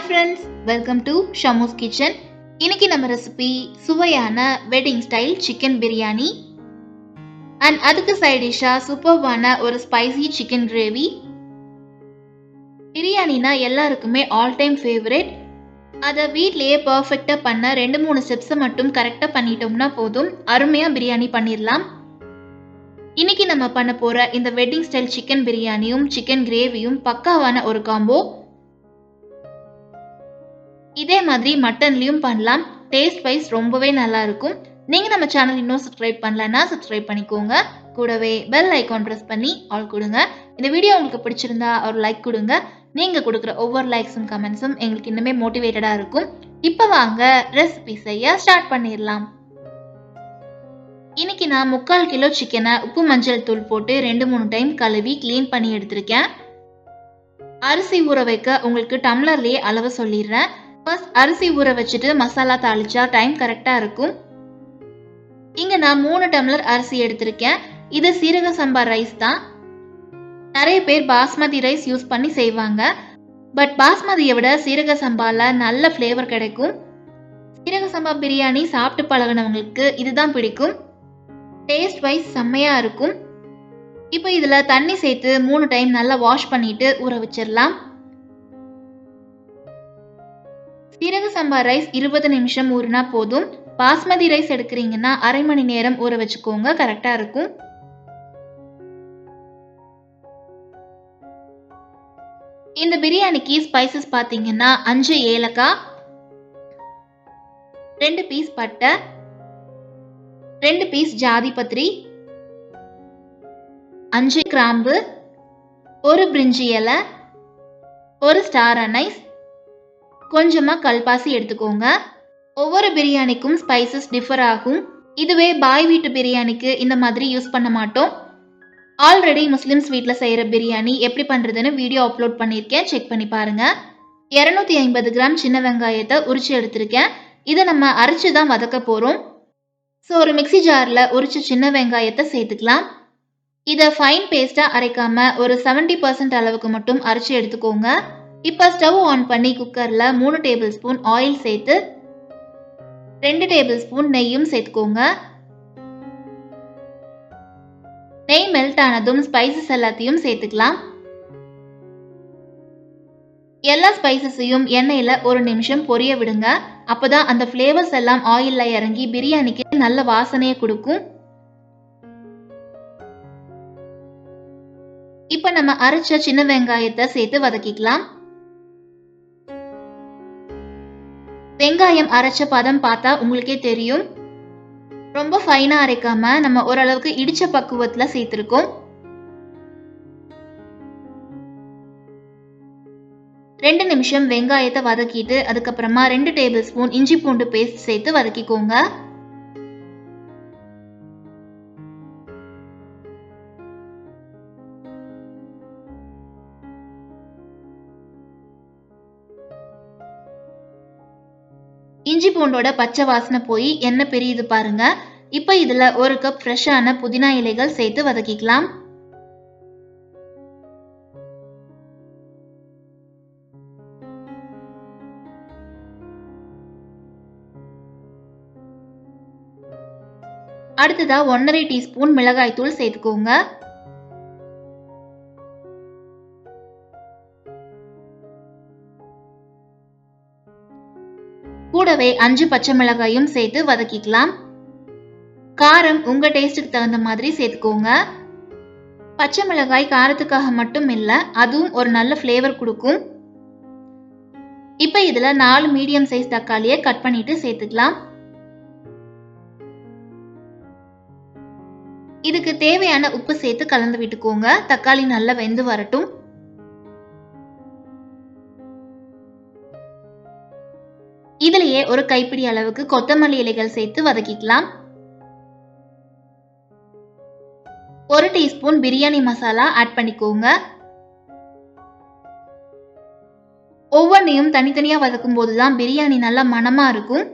Hi friends welcome to Shamu's kitchen இன்னைக்கு நம்ம recipe சுவையான wedding style chicken biryani and அதுக்கு சைடிஷா சூப்பர்வான ஒரு ஸ்பைசி சிக்கன் கிரேவி பிரியாணினா எல்லாருக்குமே ஆல் டைம் ஃபேவரட் அதை வீட்லேயே பர்ஃபெக்டாக பண்ண ரெண்டு மூணு ஸ்டெப்ஸை மட்டும் கரெக்டாக பண்ணிட்டோம்னா போதும். அருமையாக பிரியாணி பண்ணிடலாம். இன்னைக்கு நம்ம பண்ண போகிற இந்த வெட்டிங் ஸ்டைல் சிக்கன் பிரியாணியும் சிக்கன் கிரேவியும் பக்காவான ஒரு காம்போ இதே மாதிரி மட்டன்லேயும் பண்ணலாம். டேஸ்ட் வைஸ் ரொம்பவே நல்லா இருக்கும். நீங்கள் நம்ம சேனல் இன்னும் சப்ஸ்கிரைப் பண்ணலன்னா சப்ஸ்கிரைப் பண்ணிக்கோங்க. கூடவே பெல் ஐக்கான் ப்ரெஸ் பண்ணி ஆல் கொடுங்க. இந்த வீடியோ உங்களுக்கு பிடிச்சிருந்தா ஒரு லைக் கொடுங்க. நீங்கள் கொடுக்குற ஒவ்வொரு லைக்ஸும் கமெண்ட்ஸும் எங்களுக்கு இன்னுமே மோட்டிவேட்டடாக இருக்கும். இப்போ வாங்க ரெசிபி செய்ய ஸ்டார்ட் பண்ணிடலாம். இன்னைக்கு நான் முக்கால் கிலோ சிக்கனை உப்பு மஞ்சள் தூள் போட்டு ரெண்டு மூணு டைம் கழுவி க்ளீன் பண்ணி எடுத்திருக்கேன். அரிசி ஊற வைக்க உங்களுக்கு டம்ளர்லேயே அளவு சொல்லிடுறேன். ஃபர்ஸ்ட் அரிசி ஊற வச்சுட்டு மசாலா தாளிச்சா டைம் கரெக்டாக இருக்கும். இங்கே நான் மூணு டம்ளர் அரிசி எடுத்திருக்கேன். இது சீரக சம்பா ரைஸ் தான். நிறைய பேர் பாஸ்மதி ரைஸ் யூஸ் பண்ணி செய்வாங்க. பட் பாஸ்மதியை விட சீரக சம்பாவில் நல்ல ஃப்ளேவர் கிடைக்கும். சீரக சம்பா பிரியாணி சாப்பிட்டு பழகினவங்களுக்கு இதுதான் பிடிக்கும். டேஸ்ட் வைஸ் செம்மையாக இருக்கும். இப்போ இதில் தண்ணி சேர்த்து மூணு டைம் நல்லா வாஷ் பண்ணிட்டு ஊற வச்சிடலாம். சீரக சம்பா ரைஸ் இருபது நிமிஷம் ஊறினா போதும். பாஸ்மதி ரைஸ் எடுக்கிறீங்கன்னா அரை மணி நேரம் ஊற வச்சுக்கோங்க. கரெக்டாக இருக்கும். இந்த பிரியாணிக்கு ஸ்பைசஸ் பார்த்தீங்கன்னா அஞ்சு ஏலக்காய் ரெண்டு பீஸ் பட்டை ரெண்டு பீஸ் ஜாதிபத்திரி அஞ்சு கிராம்பு ஒரு பிரிஞ்சி இலை ஒரு ஸ்டார் அனைஸ் கொஞ்சமாக கல்பாசி எடுத்துக்கோங்க. ஒவ்வொரு பிரியாணிக்கும் ஸ்பைசஸ் டிஃபர் ஆகும். இதுவே பாய் வீட்டு பிரியாணிக்கு இந்த மாதிரி யூஸ் பண்ண மாட்டோம். ஆல்ரெடி முஸ்லிம்ஸ் வீட்டில் செய்கிற பிரியாணி எப்படி பண்ணுறதுன்னு வீடியோ அப்லோட் பண்ணியிருக்கேன். செக் பண்ணி பாருங்கள் இரநூத்தி ஐம்பது கிராம் சின்ன வெங்காயத்தை உரிச்சு எடுத்திருக்கேன். இதை நம்ம அரைச்சி தான் வதக்க போகிறோம் ஸோ ஒரு மிக்சி ஜாரில் உரிச்ச சின்ன வெங்காயத்தை சேர்த்துக்கலாம். இதை ஃபைன் பேஸ்ட்டாக அரைக்காமல் ஒரு செவன்ட்டி பர்சன்ட் அளவுக்கு மட்டும் அரைச்சி எடுத்துக்கோங்க. இப்போ ஸ்டவ் ஆன் பண்ணி குக்கரில் மூணு டேபிள் ஸ்பூன் ஆயில் சேர்த்து ரெண்டு டேபிள் ஸ்பூன் நெய்யும் சேர்த்துக்கோங்க. நெய் மெல்ட் ஆனதும் ஸ்பைசஸ் எல்லாத்தையும் சேர்த்துக்கலாம். எல்லா ஸ்பைசஸையும் எண்ணெயில் ஒரு நிமிஷம் பொரிய விடுங்க. அப்போதான் அந்த ஃப்ளேவர்ஸ் எல்லாம் ஆயிலில் இறங்கி பிரியாணிக்கு நல்ல வாசனையை கொடுக்கும். இப்போ நம்ம அரைச்ச சின்ன வெங்காயத்தை சேர்த்து வதக்கிக்கலாம். வெங்காயம் அரைச்ச பதம் பார்த்தா உங்களுக்கே தெரியும். ரொம்ப ஃபைனா அரைக்காம நம்ம ஓரளவுக்கு இடிச்ச பக்குவத்துல சேர்த்திருக்கோம். ரெண்டு நிமிஷம் வெங்காயத்தை வதக்கிட்டு அதுக்கப்புறமா ரெண்டு டேபிள் ஸ்பூன் இஞ்சி பூண்டு பேஸ்ட் சேர்த்து வதக்கிக்கோங்க. இஞ்சி பூண்டோட பச்சை வாசனை போய் என்ன பெரியது பாருங்க. இப்போ இதில் ஒரு கப் ஃப்ரெஷ்ஷான புதினா இலைகள் சேர்த்து வதக்கிக்கலாம். அடுத்ததா ஒன்றரை டீஸ்பூன் மிளகாய் தூள் சேர்த்துக்கோங்க. கூடவே அஞ்சு பச்சை மிளகாயும் சேர்த்து வதக்கிக்கலாம். காரம் உங்க டேஸ்ட்டுக்கு தகுந்த மாதிரி சேர்த்துக்கோங்க. பச்சை மிளகாய் காரத்துக்காக மட்டும் இல்லை அதுவும் ஒரு நல்ல ஃப்ளேவர் கொடுக்கும். இப்போ இதில் நாலு மீடியம் சைஸ் தக்காளியை கட் பண்ணிட்டு சேர்த்துக்கலாம். இதுக்கு தேவையான உப்பு சேர்த்து கலந்து விட்டுக்கோங்க. தக்காளி நல்லா வெந்து வரட்டும். இதுலயே ஒரு கைப்பிடி அளவுக்கு கொத்தமல்லி இலைகள் சேர்த்து வதக்கிக்கலாம். ஒரு டீஸ்பூன் பிரியாணி மசாலா ஆட் பண்ணிக்கோங்க. ஒவ்வொன்றையும் தனித்தனியாக வதக்கும் போதுதான் பிரியாணி நல்லா மணமாக இருக்கும்.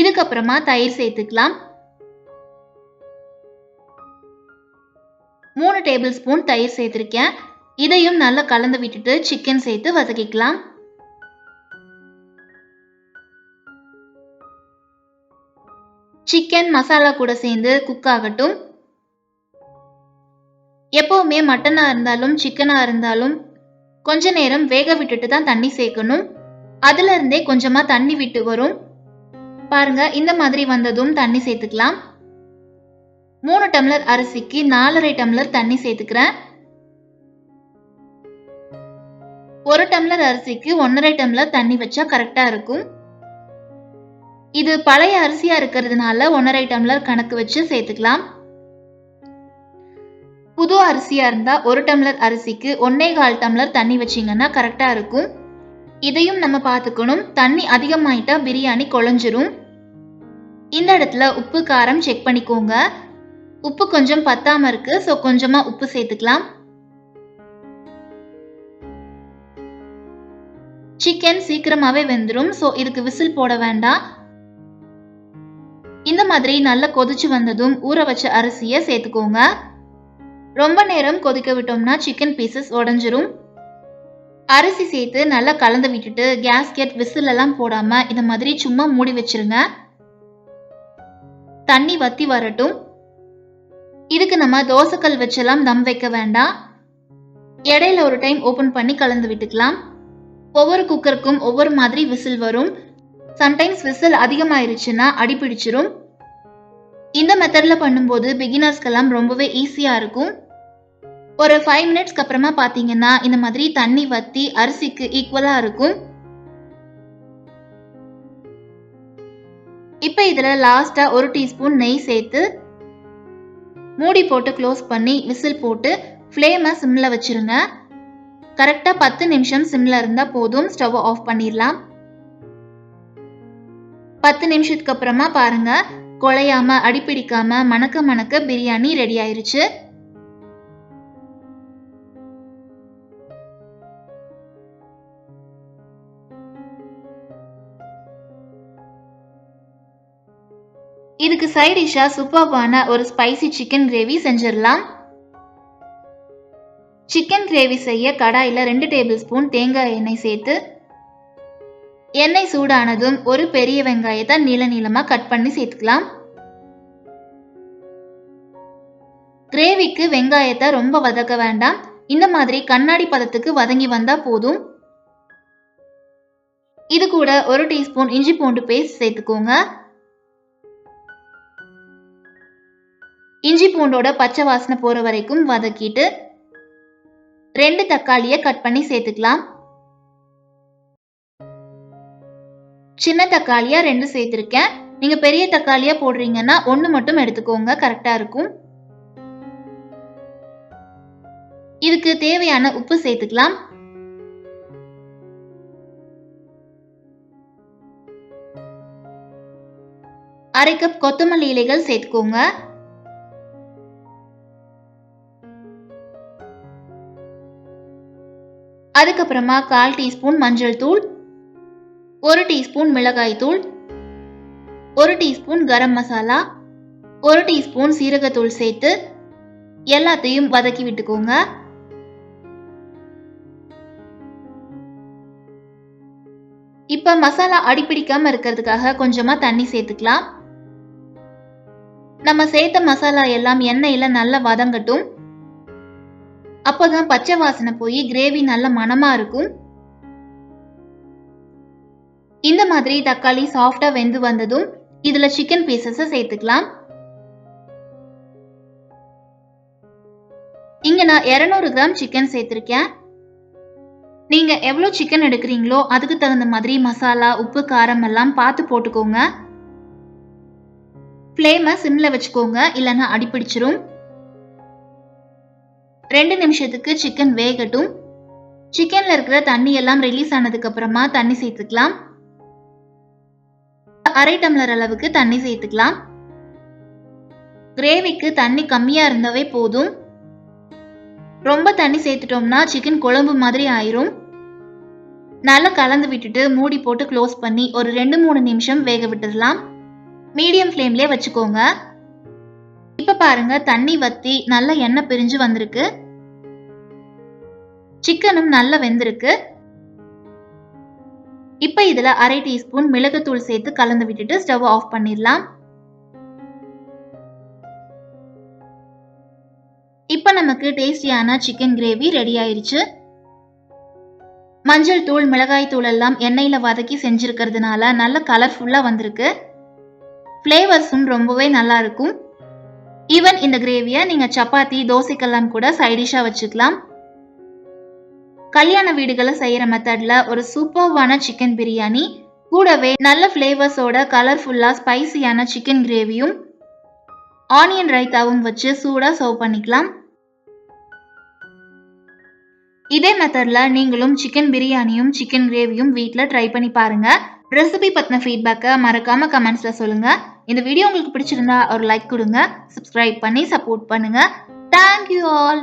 இதுக்கப்புறமா தயிர் சேர்த்துக்கலாம். டேபிள் ஸ்பூன் தயிர் சேர்த்துருக்கேன். இதையும் நல்லா கலந்து விட்டுட்டு சிக்கன் சேர்த்து வதக்கிக்கலாம். சிக்கன் மசாலா கூட சேர்ந்து குக் ஆகட்டும். எப்போவுமே மட்டனா இருந்தாலும் சிக்கனா இருந்தாலும் கொஞ்ச நேரம் வேக விட்டுட்டு தான் தண்ணி சேர்க்கணும். அதுல இருந்தே கொஞ்சமா தண்ணி விட்டு வரும். பாருங்க இந்த மாதிரி வந்ததும் தண்ணி சேர்த்துக்கலாம். மூணு டம்ளர் அரிசிக்கு நாலரை டம்ளர் தண்ணி சேர்த்துக்கிறேன். ஒரு டம்ளர் அரிசிக்கு ஒன்றரை டம்ளர் தண்ணி வச்சா கரெக்டா இருக்கும். இது பழைய அரிசியா இருக்கிறதுனால ஒன்றரை டம்ளர் கணக்கு வச்சு சேர்த்துக்கலாம். புது அரிசியா இருந்தா ஒரு டம்ளர் அரிசிக்கு ஒன்னே கால் டம்ளர் தண்ணி வச்சீங்கன்னா கரெக்டா இருக்கும். இதையும் நம்ம பார்த்துக்கணும். தண்ணி அதிகமாயிட்டா பிரியாணி குழஞ்சிரும். இந்த இடத்துல உப்பு காரம் செக் பண்ணிக்கோங்க. உப்பு கொஞ்சம் பத்தாம இருக்கு ஸோ கொஞ்சமா உப்பு சேர்த்துக்கலாம். சிக்கன் சீக்கிரமாவே வெந்துடும் ஸோ இதுக்கு விசில் போட வேண்டாம். இந்த மாதிரி நல்லா கொதிச்சு வந்ததும் ஊற வச்ச அரிசியை சேர்த்துக்கோங்க. ரொம்ப நேரம் கொதிக்க விட்டோம்னா சிக்கன் பீசஸ் உடஞ்சிரும். அரிசி சேர்த்து நல்லா கலந்து விட்டுட்டு கேஸ்கெட் விசில் எல்லாம் போடாம இந்த மாதிரி சும்மா மூடி வச்சிருங்க. தண்ணி வத்தி வரட்டும். இதுக்கு நம்ம தோசைக்கல் வச்செல்லாம் தம் வைக்க வேண்டாம் இடையில ஒரு டைம் ஓப்பன் பண்ணி கலந்து விட்டுக்கலாம். ஒவ்வொரு குக்கருக்கும் ஒவ்வொரு மாதிரி விசில் வரும். சம்டைம்ஸ் விசில் அதிகமாயிருச்சுன்னா அடி பிடிச்சிரும். இந்த மெத்தடில் பண்ணும்போது பிகினர்ஸ்க்கெல்லாம் ரொம்பவே ஈஸியாக இருக்கும். ஒரு ஃபைவ் மினிட்ஸ்க்கு அப்புறமா பார்த்தீங்கன்னா இந்த மாதிரி தண்ணி வத்தி அரிசிக்கு ஈக்குவலாக இருக்கும். இப்போ இதில் லாஸ்ட்டாக ஒரு டீஸ்பூன் நெய் சேர்த்து மூடி போட்டு க்ளோஸ் பண்ணி விசில் போட்டு ஃப்ளேமை சிம்மில் வச்சுருங்க. கரெக்டாக பத்து நிமிஷம் சிம்மில் இருந்தால் போதும். ஸ்டவ் ஆஃப் பண்ணிடலாம். பத்து நிமிஷத்துக்கு அப்புறமா பாருங்கள் குழையாம அடிப்பிடிக்காமல் மணக்க மணக்க பிரியாணி ரெடி ஆயிருச்சு. இதுக்கு சைட் சூப்பர்பான ஒரு ஸ்பைசி சிக்கன் கிரேவி செஞ்சிடலாம். சிக்கன் கிரேவி செய்ய கடாயில் ரெண்டு டேபிள் ஸ்பூன் தேங்காய் எண்ணெய் சேர்த்து எண்ணெய் சூடானதும் ஒரு பெரிய வெங்காயத்தை நீள நீளமாக கட் பண்ணி சேர்த்துக்கலாம். கிரேவிக்கு வெங்காயத்தை ரொம்ப வதக்க வேண்டாம். இந்த மாதிரி கண்ணாடி பதத்துக்கு வதங்கி வந்தா போதும். இது கூட ஒரு டீஸ்பூன் இஞ்சி பூண்டு பேஸ்ட் சேர்த்துக்கோங்க. இஞ்சி பூண்டோட பச்சை வாசனை போற வரைக்கும் வதக்கிட்டு ரெண்டு தக்காளியை கட் பண்ணி சேர்த்துக்கலாம். சின்ன தக்காளியா ரெண்டு சேர்த்திருக்கேன். நீங்க பெரிய தக்காளியா போடுறீங்கன்னா ஒன்று மட்டும் எடுத்துக்கோங்க கரெக்டா இருக்கும். இதுக்கு தேவையான உப்பு சேர்த்துக்கலாம். அரை கப் கொத்தமல்லி இலைகள் சேர்த்துக்கோங்க. அதுக்கப்புறமா கால் டீஸ்பூன் மஞ்சள் தூள் ஒரு டீஸ்பூன் மிளகாய் தூள் ஒரு டீஸ்பூன் கரம் மசாலா ஒரு டீஸ்பூன் சீரகத்தூள் சேர்த்து எல்லாத்தையும் வதக்கி விட்டுக்கோங்க. இப்ப மசாலா அடிப்பிடிக்காம இருக்கிறதுக்காக கொஞ்சமா தண்ணி சேர்த்துக்கலாம். நம்ம சேர்த்த மசாலா எல்லாம் எண்ணெயில நல்லா வதங்கட்டும். அப்போதான் பச்சை வாசனை போய் கிரேவி நல்ல மனமா இருக்கும். இந்த மாதிரி தக்காளி சாஃப்டா வெந்து வந்ததும் இதுல சிக்கன் பீசஸ சேர்த்துக்கலாம். இங்க நான் 200 கிராம் சிக்கன் சேர்த்திருக்கேன். நீங்க எவ்வளவு சிக்கன் எடுக்கிறீங்களோ அதுக்கு தகுந்த மாதிரி மசாலா உப்பு காரம் எல்லாம் பார்த்து போட்டுக்கோங்க. ஃப்ளேமை சிம்ல வச்சுக்கோங்க இல்லைன்னா அடிப்பிடிச்சிரும். ரெண்டு நிமிஷத்துக்கு சிக்கன் வேகட்டும். சிக்கன்ல இருக்கிற தண்ணி எல்லாம் ரிலீஸ் ஆனதுக்கு அப்புறமா தண்ணி சேர்த்துக்கலாம். அரை டம்ளர் அளவுக்கு தண்ணி சேர்த்துக்கலாம். கிரேவிக்கு தண்ணி கம்மியா இருந்தாவே போதும். ரொம்ப தண்ணி சேர்த்துட்டோம்னா சிக்கன் குழம்பு மாதிரி ஆயிரும். நல்லா கலந்து விட்டுட்டு மூடி போட்டு க்ளோஸ் பண்ணி ஒரு ரெண்டு மூணு நிமிஷம் வேக விட்டுடலாம். மீடியம் ஃப்ளேம்லேயே வச்சுக்கோங்க. இப்போ பாருங்க தண்ணி வத்தி நல்லா எண்ணெய் பிரிஞ்சு வந்திருக்கு. சிக்கனும் நல்லா வெந்திருக்கு. இப்போ இதில் அரை டீஸ்பூன் மிளகுத்தூள் சேர்த்து கலந்து விட்டுட்டு ஸ்டவ் ஆஃப் பண்ணிடலாம். இப்போ நமக்கு டேஸ்டியான சிக்கன் கிரேவி ரெடி ஆயிடுச்சு மஞ்சள் தூள் மிளகாய் தூள் எல்லாம் எண்ணெயில் வதக்கி செஞ்சுருக்கிறதுனால நல்ல கலர்ஃபுல்லாக வந்திருக்கு. ஃப்ளேவர்ஸும் ரொம்பவே நல்லா இருக்கும். ஈவன் இந்த கிரேவியை நீங்கள் சப்பாத்தி தோசைக்கெல்லாம் கூட சைடிஷாக வச்சுக்கலாம். கல்யாண வீடுகளை செய்யற மெத்தட்ல ஒரு சூப்பர்வான சிக்கன் பிரியாணி கூடவே நல்ல ஃப்ளேவர்ஸோட கலர்ஃபுல்லா ஸ்பைசியான சிக்கன் கிரேவியும் ஆனியன் ரைத்தாவும் வச்சு சூடா சர்வ் பண்ணிக்கலாம். இதே மெத்தட்ல நீங்களும் சிக்கன் பிரியாணியும் சிக்கன் கிரேவியும் வீட்டில் ட்ரை பண்ணி பாருங்க. ரெசிபி பற்றின ஃபீட்பேக்கை மறக்காம கமெண்ட்ஸ்ல சொல்லுங்க. இந்த வீடியோ உங்களுக்கு பிடிச்சிருந்தா ஒரு லைக் கொடுங்க சப்ஸ்கிரைப் பண்ணி சப்போர்ட் பண்ணுங்க. Thank you all